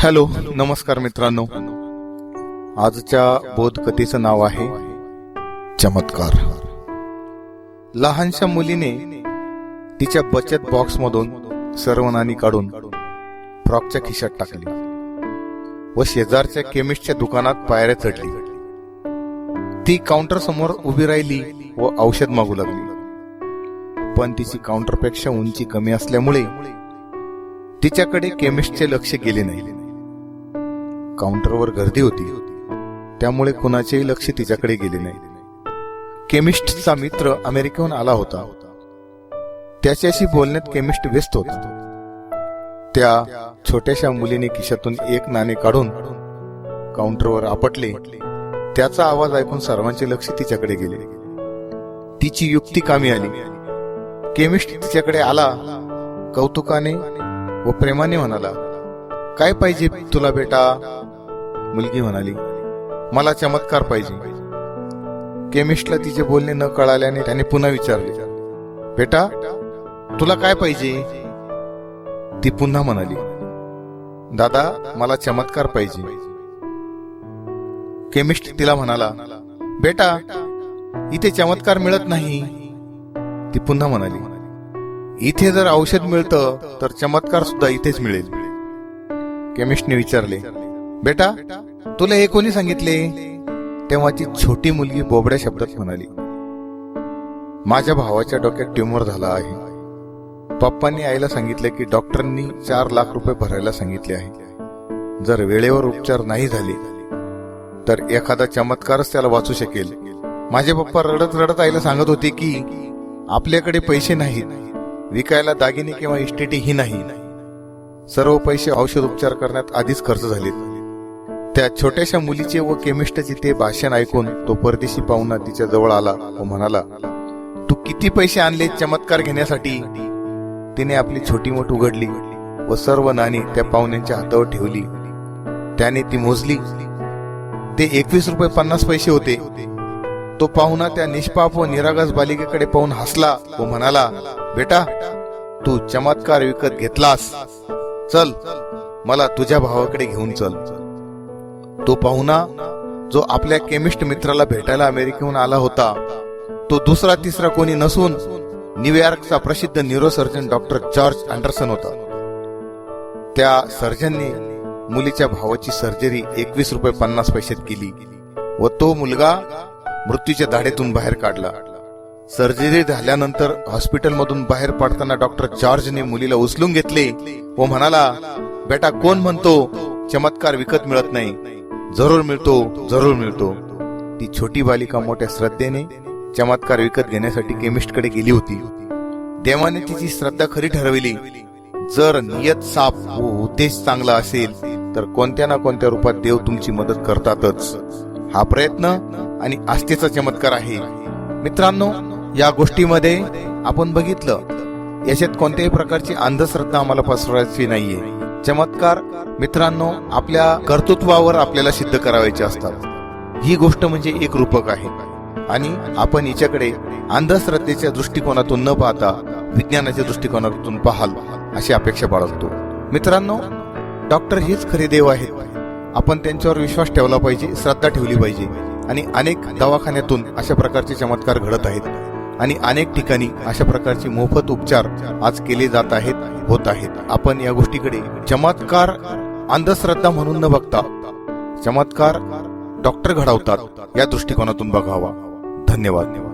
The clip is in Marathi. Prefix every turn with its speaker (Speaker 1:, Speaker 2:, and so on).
Speaker 1: हॅलो नमस्कार मित्रांनो. आजच्या बोधकथेचं नाव आहे चमत्कार. लहानशा मुलीने तिच्या बचत बॉक्स मधून सर्व नाणी काढून फ्रॉकच्या खिशात टाकली व शेजारच्या केमिस्टच्या दुकानात पायऱ्या चढली. ती काउंटर समोर उभी राहिली व औषध मागू लागली. पण तिची काउंटरपेक्षा उंची कमी असल्यामुळे तिच्याकडे केमिस्टचे लक्ष गेले नाही. काउंटरवर गर्दी होती. त्यामुळे कुणाचेही लक्ष तिच्याकडे गेले नाही. केमिस्टचा मित्र अमेरिकेहून आला होता. त्याच्याशी बोलण्यात केमिस्ट व्यस्त होता. त्या छोट्याशा मुलीने खिशातून एक नाणे काढून काउंटरवर आपटले. त्याचा आवाज ऐकून सर्वांचे लक्ष तिच्याकडे गेले. तिची युक्ती कामी आली. केमिस्ट तिच्याकडे आला कौतुकाने व प्रेमाने म्हणाला काय पाहिजे तुला बेटा? मुलगी म्हणाली मला चमत्कार पाहिजे. केमिस्टला तिचे बोलणे न कळाल्याने त्याने पुन्हा विचारले बेटा तुला काय पाहिजे? ती पुन्हा म्हणाली दादा मला चमत्कार पाहिजे. केमिस्ट तिला म्हणाला बेटा इथे चमत्कार मिळत नाही. ती पुन्हा म्हणाली इथे जर औषध मिळतं तर चमत्कार सुद्धा इथेच मिळेल. केमिस्टने विचारले बेटा तुला हे कोणी सांगितले? तेव्हा ती छोटी मुलगी बोबड्या शब्दात म्हणाली माझ्या भावाच्या डोक्यात ट्युमर झाला आहे. पप्पांनी आईला सांगितले की डॉक्टरांनी चार लाख रुपये भरायला सांगितले आहे. जर वेळेवर उपचार नाही झाले तर एखादा चमत्कारच त्याला वाचू शकेल. माझे पप्पा रडत रडत आईला सांगत होते की आपल्याकडे पैसे नाहीत. विकायला दागिने किंवा इस्टेटी ही नाही. सर्व पैसे औषध उपचार करण्यात आधीच खर्च झालेत. त्या छोट्याशा मुलीचे व केमिस्टचे ते भाषण ऐकून तो परदेशी पाहुणा तिच्या जवळ आला व म्हणाला तू किती पैसे आणले चमत्कार घेण्यासाठी? तिने आपली छोटी मोठ उघडली व सर्व नाणी त्या पाहुण्यांच्या हातावर ठेवली. त्याने ती मोजली. ते एकवीस रुपये पन्नास पैसे होते. तो पाहुणा त्या निष्पाप व निरागस बालिकेकडे पाहून हसला व म्हणाला बेटा तू चमत्कार विकत घेतलास. चल मला तुझ्या भावाकडे घेऊन चल. तो पाहुणा जो आपल्या केमिस्ट मित्राला भेटायला अमेरिकेहून आला होता तो दुसरा तिसरा कोणी नसून न्यूयॉर्कचा प्रसिद्ध न्यूरोसर्जन डॉक्टर जॉर्ज अँडरसन होता. त्या सर्जनने मुलीच्या भावाची सर्जरी एकवीस रुपये पन्नास पैशात केली व तो मुलगा मृत्यूच्या धाडेतून बाहेर काढला. सर्जरी झाल्यानंतर हॉस्पिटलमधून बाहेर पडताना डॉक्टर जॉर्जने मुलीला उचलून घेतले व म्हणाला बेटा कोण म्हणतो चमत्कार विकत मिळत नाही. जरूर मिळतो जरूर मिळतो. ती छोटी बालिका मोठ्या श्रद्धेने चमत्कार विकत घेण्यासाठी केमिस्टकडे गेली होती. देवाने तिची श्रद्धा खरी ठरविली. जर नियत साफ व उद्देश चांगला असेल तर कोणत्या ना कोणत्या रूपात देव तुमची मदत करतातच. हा प्रयत्न आणि आस्थेचा चमत्कार आहे. मित्रांनो या गोष्टीमध्ये आपण बघितलं याच्यात कोणत्याही प्रकारची अंधश्रद्धा आम्हाला पसरवायची नाहीये. चमत्कार मित्रांनो आपल्या कर्तृत्वावर आपल्याला सिद्ध करावायचे असतात. ही गोष्ट म्हणजे एक रूपक आहे. आणि आपण हिच्याकडे अंधश्रद्धेच्या दृष्टिकोनातून न पाहता विज्ञानाच्या दृष्टिकोनातून पाहाल अशी अपेक्षा बाळगतो. मित्रांनो डॉक्टर हेच खरे देव आहेत. आपण त्यांच्यावर विश्वास ठेवला पाहिजे श्रद्धा ठेवली पाहिजे. आणि अनेक दवाखान्यातून अशा प्रकारचे चमत्कार घडत आहेत. आणि अनेक ठिकाणी अशा प्रकारचे मोफत उपचार आज केले जात आहेत होत आहेत. आपण या गोष्टीकडे चमत्कार अंधश्रद्धा म्हणून न बघता चमत्कार डॉक्टर घडवतात. या दृष्टिकोनातून बघावा. धन्यवाद.